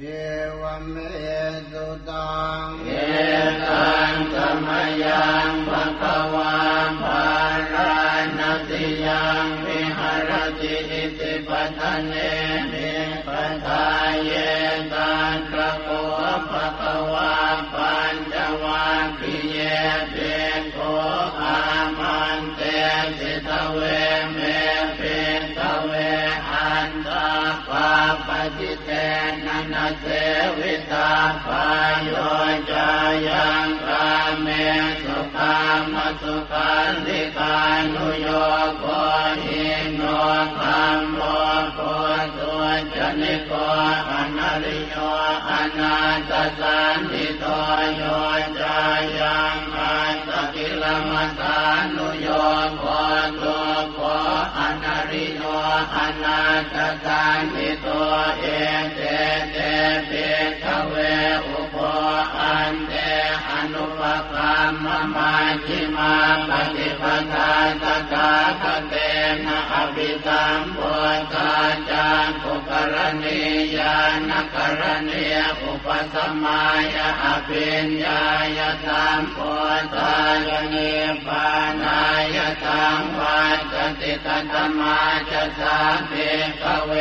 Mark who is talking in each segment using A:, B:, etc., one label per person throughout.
A: เอวเมตุตัง
B: เอตังสมยังภะคะวาภารานติยังวิหารติอิติปัฏฐเน ปจิเตนะนเสวิตาปโยจายังกาเมสุขามสุขันติกานุโยโกหินโนคัมโมโกตัวจนิโกอนาริโยอนาตสันติโตโยจายัง ตกิลมัตานุโยโตัวโกอนาริโยอนาตสันติโตเอเตเตเปทเวอุปอันเตอนุปกรรมมาชิมาปฏิปทาตถาคเตนะอภิสัมปทาจารกุกรณีานกรณียอุปสมัยอภิญญายสัมปทายเนปานายสังวัจติตตมาจสาเปกเว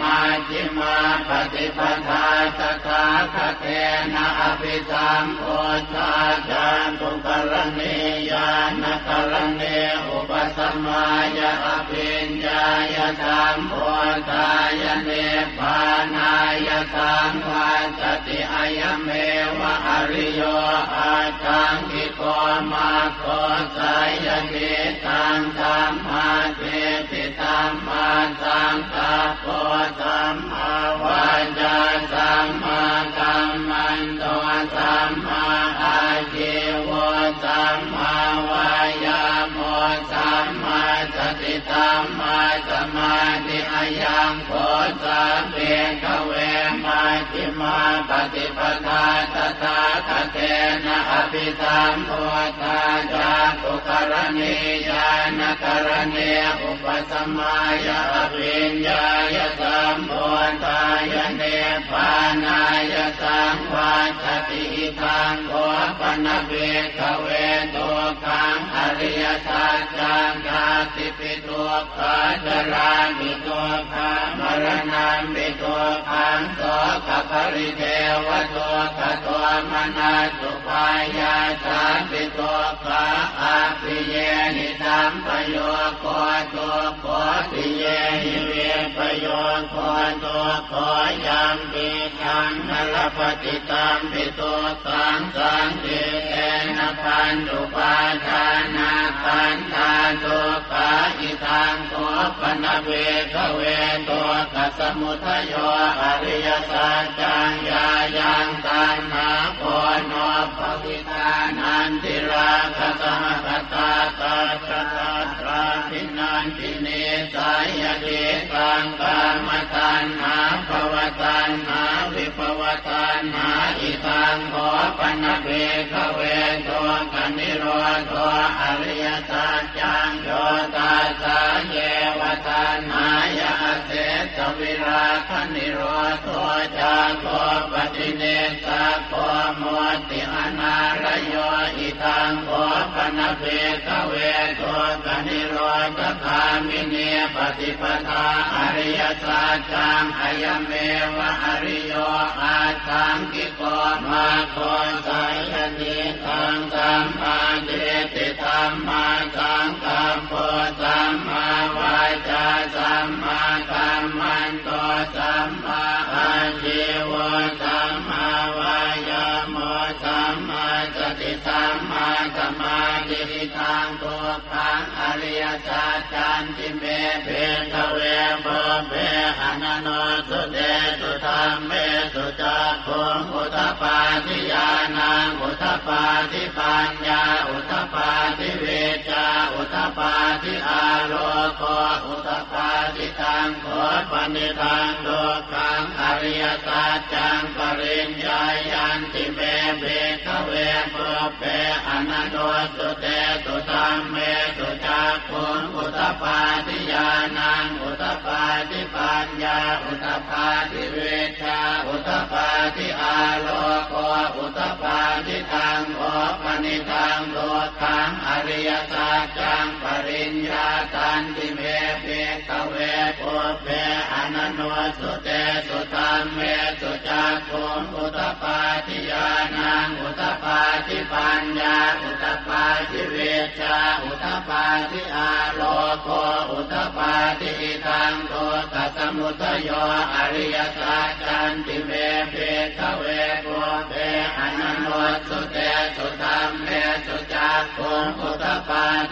B: มาชิมาปฏิปทาตถาคเตนะอภิสัมปทาจารกุกรณียานกรณียอุปสมัยอภิญญายสัมปทายเนปานาายตังวาสติอายเมวะอริโยอาตังกิโกมาโคสายเนตังธรรมาเทติธรรมาสังกาโปสัมมาวาจาสัมมา ยังโคสะเปกเวมาจิมาปฏิปทาตถาค เตนะอภิสัมโพธาจาตุกรณียานกรณีอุปสมัยอภิญญายสัมโพธายเนปานายสังวาสติทางโกปนเวกเวตัวขังอริยสัจจังกาติปิตัวขาจรามิตัวขามรณะมิตัวขังตัวขปริเทวตัวขตัวมนาสุปายาสาปิตัวขาอาปิเยนิสัมปโยโคตัวโคปิเยหิเวปโยโคตัวโคยังปิทังนลปฏิตัมปิตัวสังสังเกเตนะปันตุปาทานาปันทาตุกาอิทังตัวปนเวกเวตัวกัสมุทโยอริยสัจจังยายังตันหาโพโนภวิตานันติราคตมกตาตาตาตราพินันติเนสายเดตังกามตันหาภวตันหาวิภวตันหาอิตังขอปนเวกเวตัวกันนิโรธอริยสัจจังโยตาสาเยว ตันหายาเสสวิราคนิโรธจาโคปฏิเนสะโคโมติอนาลโยอิทังโคปนเวกเวตัวกันนิโรธคามิเนปฏิปทาอริยสัจจังอายเมวะอริโยอาทังกิโกมาโคสายเนตังสัมมาเจติสัมมาสังกัปปะสัมมาวาจาสัมมากัมมันโตสัมมาอาชีวะสัมมาวายโมสัมมาสติสัมมาสมาธิทางตัวขังอริยสัจจันติเมเพทเวโบเพอนันโนสุเดสุธรรมเมสุจักขุงอุตปา ทิยานังอุตปาทิปัญญาอุตปาทิเวจาอุตปาทิอาโลโกอุตปาทิตังโคปนิทังโลกังอริยสัจจังปริญญายันติเมเพทเวโบเพอนันโนสุเดสุธรรมเมสุจักขุ นอุตปาติญาณังอุตปาติปัญญาอุตปาติเวชาอุตปาติอาโลโกอุตปาติทางโอปนิทางโล ริยสัจจังปริญญาตันติเมเปกเวปุเปอนันโนสุเตสุตามเมสุจักขุมอุตปาทิยานังอุตปาทิปัญญาอุตปาทิเวชาอุตปาทิอาโลโกอุตปาทิทางโลตัสมุทโยอริยสัจจันติเมเปกเวปุเปอนันโนสุเต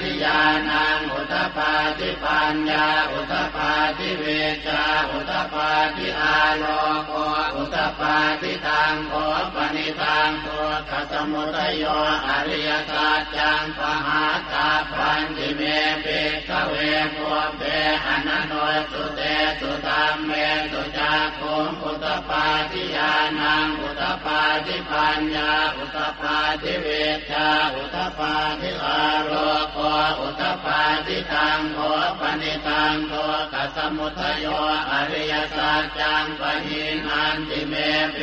B: ทิยานังอุตปาทิปัญญาอุตปาทิเวชาอุตปาทิอาโลโกอุตปาทิตังโอปนิทางโกตัสมุตโยอริยสัจจังปหาตาปันติเมเปกเวปุเป อนันโนสุเตสุตามเมสุจักขุมอุตปาทิยานังอุตปาทิปัญญาอุตปาทิเวชาอุตปาทิอาโลโกอุตปาทิทางโอปนิทางโกตัสมุทโยอริยสัจจังปหินันติเม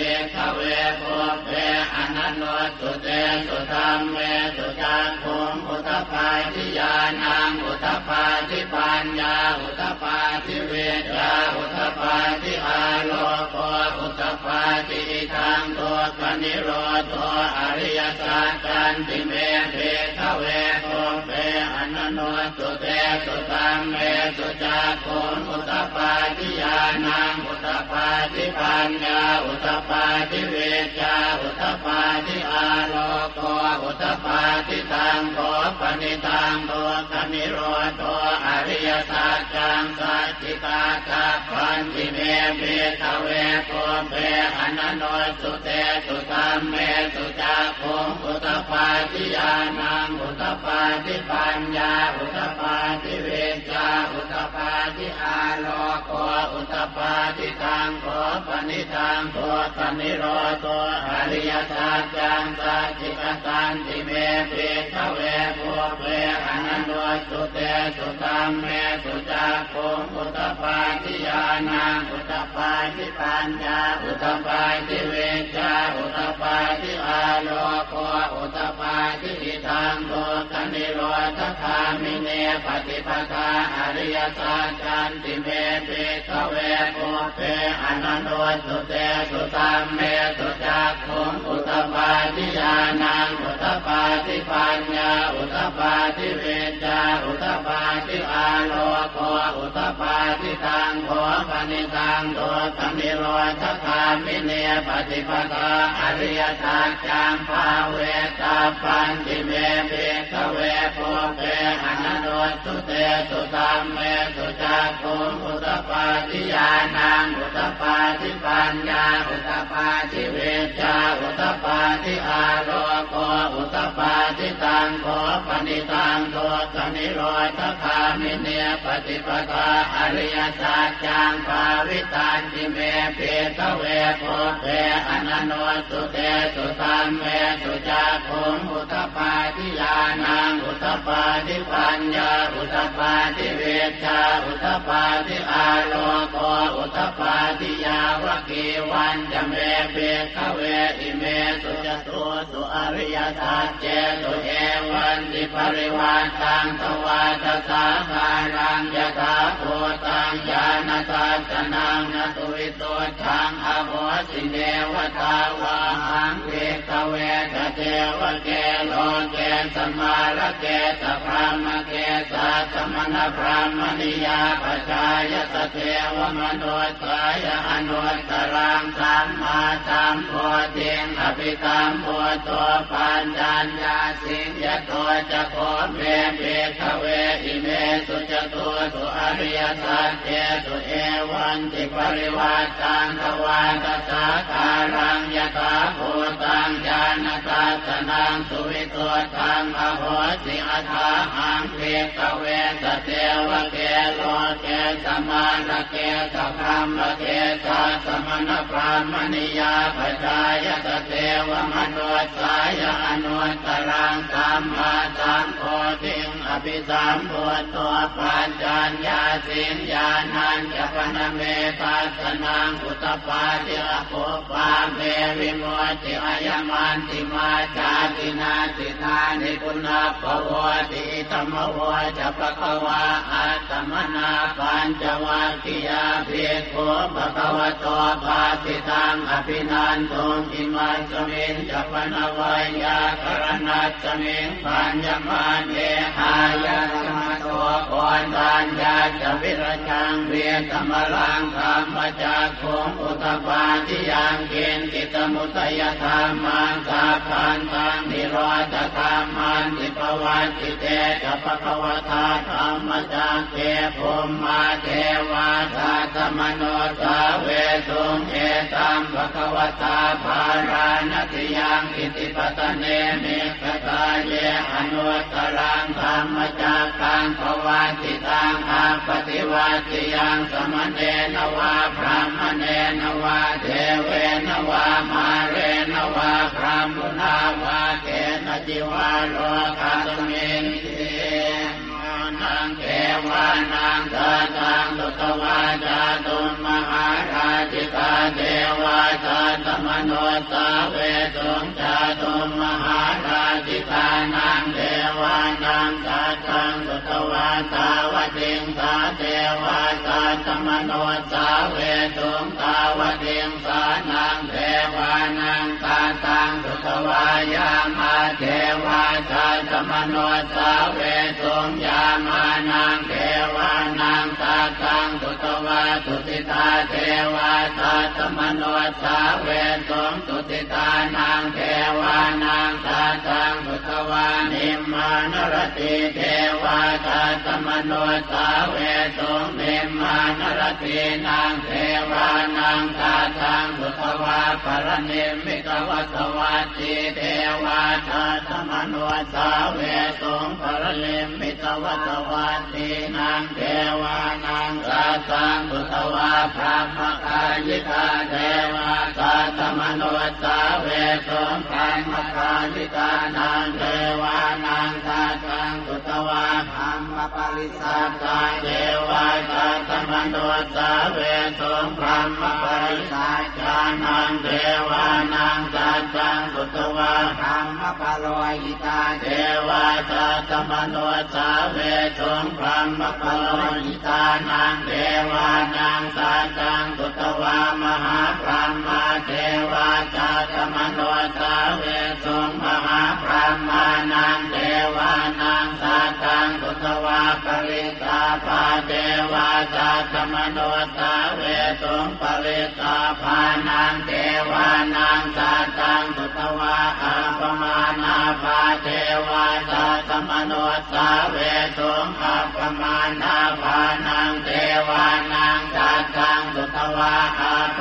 B: ปกเวปุเวอนันโนสุเตสุธรรมเวสุจักขุมอุตปาทิยานังอุตปาทิปัญญาอุตปาทิเวชาอุตปาทิอาโลโกอุตปาทิทางตัว นิโรธอริยสัจจันติเมเปกเวปุเปอนันโนสุเตสุธรรมเมสุจักขุมอุตปาทิยานังอุตปาทิปัญญาอุตปาทิเวชาอุตปาทิอาโลโกอุตปาทิทางโตปณิทางโตกนิโรธอริยสัจจังสัจจิตาคาพันติเมเปกเวปุเปอนันโนสุเตสุธรรมเมตุจักขุมอุตปาติยานังอุตปาติปัญญาอุตปาติเวจา ทิอาโลโกอุตปาทิทางโกปณิทางโกปนิโรโตอริยสัจจังสัจจิกตันติเมเปกเวปุเปอนันโนสุเตสุธรรมเมสุจักขุอุตปาทิยานังอุตปาทิปัญญาอุตปาทิเวชาอุตปาทิอาโลโกอุตปาทิทางโกกนิโรธคามิเนปฏิปทาอริยสัจจันติเมเปกเวปุเปอนันโนสุเตสุตามเมสุจักขุมอุตปาทิยานังอุตปาทิปัญญาอุตปาทิเวชาอุตปาทิอาโลโกอุตปาทิทางโขปนิทางโตกนิโรธคามิเนปฏิปทาอริยสัจจังภาเวตาปันติเมเปกเวปุเปอนันโนสุเตสุตามเมสุจักขุมอุตปาทิยานังอุตปาทิปัญญาอุตปาทิเวชาอุตปาทิอาโลโกอุตปาทิตังโขปนิตังโตกนิโรธคามิเนปฏิปทาอริยสัจจังภาวิตันติเมเปกเวปุเปอนันโนสุเตสุตามเมสุจักขุมอุตปา ปาทิปัญญาอุตปาทิเวชาอุตปาทิอาโลโกอุตปาทิยาวกีวันจะเมเปกเวอิเมสุจตุสุอริยสัจเจตุเอวันติปริวาตังทวาตสาคารังยถาโพตังญาณทัสนังนตุวิโตทังอโหสิเนวตาวาหังเวกเวทเทวเกโลเกสมาลเกตพรามเกตาสมณพรามณิยาปชายสเทวมโนตายอนุตรังสามมาสามโพธิงอภิตามโพตัวปัญญาญาสิงยโตจะโคเมเปขเวอิเมส จตุสุอริยสัจเจตุเอวันติปริวาตังทวาตสาคารังยถาภูตังญาณตัสนังสุวิโตทังอโหสิอัฏฐาหังเปกเวสเทวเกโลเกสมาลเกสพรามเกสัสมณพรามณิยาปชายสเทวมโนสายอนุตรังสัมมาสัมโพธิติงอ ภิสามพุทตัวปัญจัญญาสิงญาณัญจะพนเมตัสนังอุตปาติอภุปาเมวิโมติอายมันติมาจาตินาตินานิปุณาภวติธรรมวจะปะคะวะอัตตมนาปัญจวัคคียาภิกขุภะคะวะโตภาสิตังอภินันตุอิมัสมินจปนวายากรณัสมิงปัญญมาเนหายาธรรมโตก่อนปัญญาจะวิรชังเวียธรรมลังธรรมจากขงอุตปาทิยังเกณฑ์กิตมุตยธรรมังสาพันตังนิโรธธรรมันติปวัติเตจปะคะวะทาธรรมจากเทภมมาเทวาสาธมโนสาเวสุงเอตัมภะคะวตาภารานติยังอิติปตเนมิกตาเยอนุตตรังธรรมจากขังภวัติตังอาปฏิวัติยังสมณเณนวาพรามเณนวาเทเวนวามาเรนวาพรามมุนาวาเกนจิวาโลกัสมินตินางเทวานางสาตังตุตวาจาตุมหาราชิกาเทวาสา โนสาเวสุงจาตุมหาราชิกานางเทวานางสาตังตุตวาสาวติงสาเทวาสาตมโนสาเวสุงตาวติงสานางเทวานางสาตังตุตวายามาเทวาสาตมโนสาเวสุงยามานังเทวานังตาตังตุตวาตุติตาเทวาตาตมโนสาเวสงตุติตานังเทวานังตาตังตุตวานิมมานรติเทวาตาตมโนสาเวสงนิมานรตินางเทวานังตาตังตุตวาปรนิมิกวัตวัติเทวาตาตมโนสาเวสงปรนิมิ กวัตวันตินางเทวานางสาสังบุตวาพระมกายิกาเทวาสาตมโนสาเวสงพระมกายิกานางเทวานางสาสังบุตวาพระมปริสัตตาเทวาสาตมโนสาเวสงพระมปริสัตตานางเทวานางสาสังบุตวาพระมปโลยิตาเทวาสาตมโนสาเวสงพรามปโลนิตานางเทวานางสาจังตุตวามหาพรามาเทวาจาตมโนสาเวสงมหาพร หมานางเทวานางสาจังตุตวาปริตาภาเทวาจาตมโนสาเวสงปริตาภานางเทวานางสาจังตุตวาอาปมานาภาเทวาจาตมโนสาเวสงอาปมานาภานางเทวานางจาตังสุตวาอาป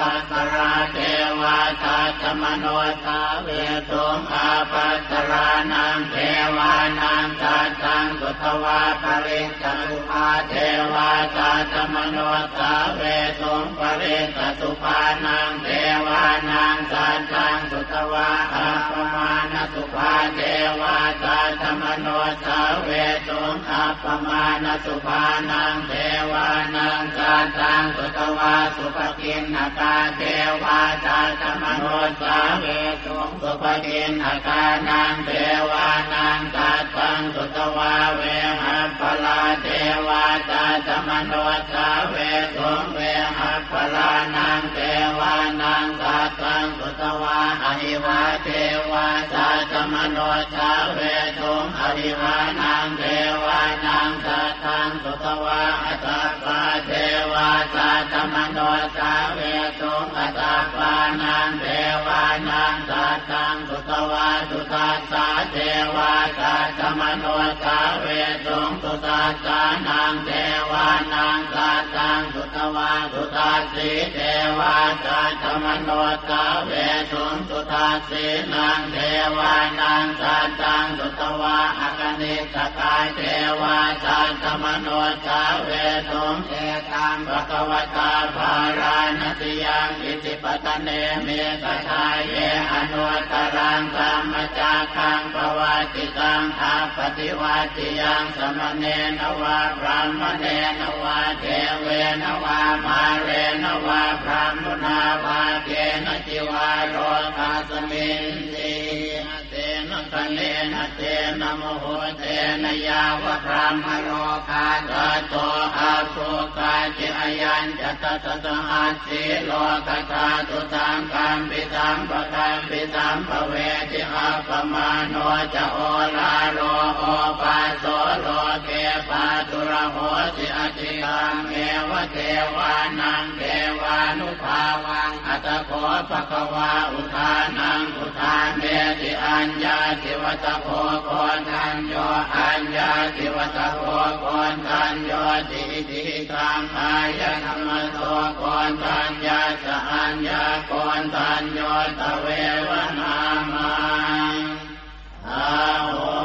B: วาจาตมโนสาเวสงอาปัสรานังเทวานางจาตังสุตวาปริจตุภาเทวาจาตมโนสาเวสงปริจตุภานังเทวานางจาตังสุตวาอาปมาณสุภาเทวาจาตมโนสาเวสงอาปมาณสุภานังเทวานังจาตังสุตวาสุภกินนาคาเทวาจาตมโนสาเวสุงสุภกินนาคานังเทวานังจาตังสุตวาเวหะปลาเทวาจาตมโนสาเวสุงเวหะปลานังเทวานังจาตังสุตวาอหิวาเทวาจาตมโนสาเวสุงอหิวานังเทวานังจาตั งสุตวะอัตตปาเทวาตาตมโนตาเวตุงอัตตปานังเทวานังจาตังสุตวะสุตัสสาเทวาตาตมโนตาเวตุงสุตัสสานังเทวา นังสัตังสุตวาสุตัสสีเทวาจาตมโนตาเวสุนสุตัสสีนังเทวานังสัตังสุตวาอากนิสกายเทวาจาตมโนตาเวสุนเอตังภะคะวตาภาราน ติยังอิติปตะเนเมตทายเยอนุตรังธรรมจักขังปวัติตังอาปฏิวัติยังสมณเณนวาพรามเณนวาเทเวนวามาเรนวาพรามนาวาเกนจิวาโรคาสมินติเตนะคเนนะเตนะโมโหเตนะยาวะพรามโรคาตโต อาสุกาจิอายันจะตตตหัสสิโลกตาตุตังกามปิตังปะกามปิตังปะเวจิอาปมาโนจะโอลาโลโอปาโสโลเก มาตุระโหติอติตังเมวเทวานังเทวานุภาวัง อัตโขปะกวาอุทานังอุทานเมติอัญญาติวัตโขโคนันโยอัญญาติวัตโขโคนันโยติติตังอายะธรรมโตโคนันญาสอัญญาโคนันโยตเววนามังอาโห